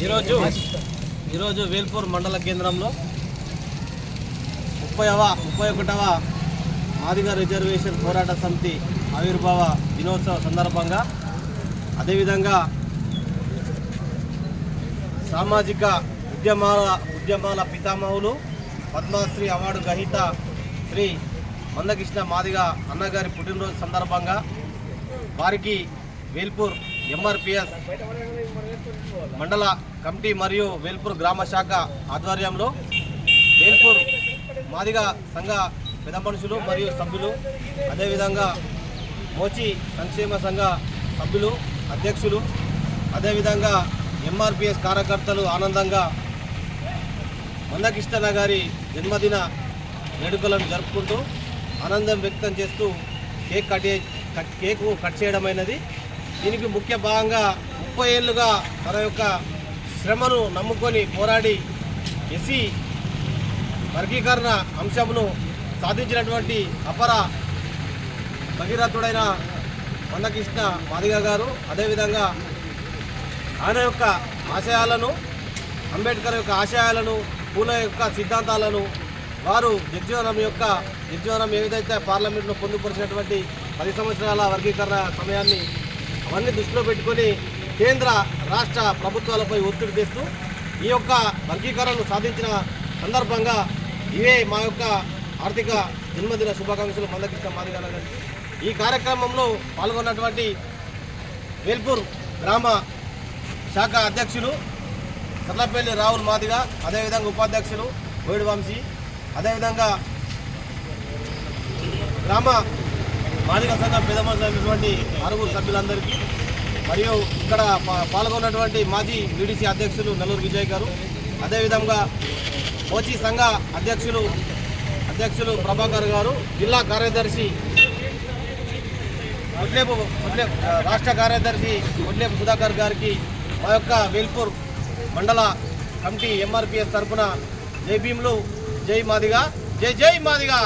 ఈరోజు ఈరోజు వేల్పూర్ మండల కేంద్రంలో ముప్పైవ ముప్పై ఒకటవ ఆదిగ రిజర్వేషన్ పోరాట సమితి ఆవిర్భావ దినోత్సవ సందర్భంగా అదేవిధంగా సామాజిక ఉద్యమాల ఉద్యమాల పితామహులు పద్మశ్రీ అవార్డు గ్రహీత శ్రీ మందకృష్ణ మాదిగ అన్నగారి పుట్టినరోజు సందర్భంగా వారికి వేల్పూర్ ఎంఆర్పిఎస్ మండల కమిటీ మరియు వేల్పూర్ గ్రామ శాఖ ఆధ్వర్యంలో వేల్పూర్ మాదిగ సంఘ పెద్ద మనుషులు మరియు సభ్యులు అదేవిధంగా మోచి సంక్షేమ సంఘ సభ్యులు అధ్యక్షులు అదేవిధంగా ఎంఆర్పిఎస్ కార్యకర్తలు ఆనందంగా మందకృష్ణ గారి జన్మదిన వేడుకలను జరుపుకుంటూ ఆనందం వ్యక్తం చేస్తూ కేక్ కట్ కేకు కట్ చేయడమైనది దీనికి ముఖ్య భాగంగా ముప్పై ఏళ్ళుగా తన యొక్క శ్రమను నమ్ముకొని పోరాడి ఎస్సీ వర్గీకరణ అంశమును సాధించినటువంటి అపర భగీరథుడైన మందకృష్ణ మాదిగ గారు అదేవిధంగా ఆయన యొక్క ఆశయాలను అంబేద్కర్ యొక్క ఆశయాలను పూల యొక్క సిద్ధాంతాలను వారు జగ్జీవనం యొక్క జగ్జీవనం ఏదైతే పార్లమెంట్లో పొందుపరిచినటువంటి పది సంవత్సరాల వర్గీకరణ సమయాన్ని అవన్నీ దృష్టిలో పెట్టుకొని కేంద్ర రాష్ట్ర ప్రభుత్వాలపై ఒత్తిడి తెస్తూ ఈ యొక్క వర్గీకరణను సాధించిన సందర్భంగా ఇవే మా యొక్క ఆర్థిక జన్మదిన శుభాకాంక్షలు మందకృష్ణ మాదిగల గారికి. ఈ కార్యక్రమంలో పాల్గొన్నటువంటి వేల్పూర్ గ్రామ శాఖ అధ్యక్షులు కర్లపల్లి రాహుల్ మాదిగ అదేవిధంగా ఉపాధ్యక్షులు బోయిడు వంశీ అదేవిధంగా గ్రామ మాదిక సంఘం పెదమైనటువంటి ఆరుగురు సభ్యులందరికీ మరియు ఇక్కడ పాల్గొన్నటువంటి మాజీ బీడీసీ అధ్యక్షులు నల్లూరు విజయ్ గారు అదేవిధంగా కోచి సంఘ అధ్యక్షులు అధ్యక్షులు ప్రభాకర్ గారు జిల్లా కార్యదర్శి ఒడ్లేపు రాష్ట్ర కార్యదర్శి ఒడ్లేపు సుధాకర్ గారికి మా యొక్క వేల్పూర్ మండల కమిటీ ఎంఆర్పిఎస్ తరఫున జై భీములు జై మాదిగా జై జై మాదిగా.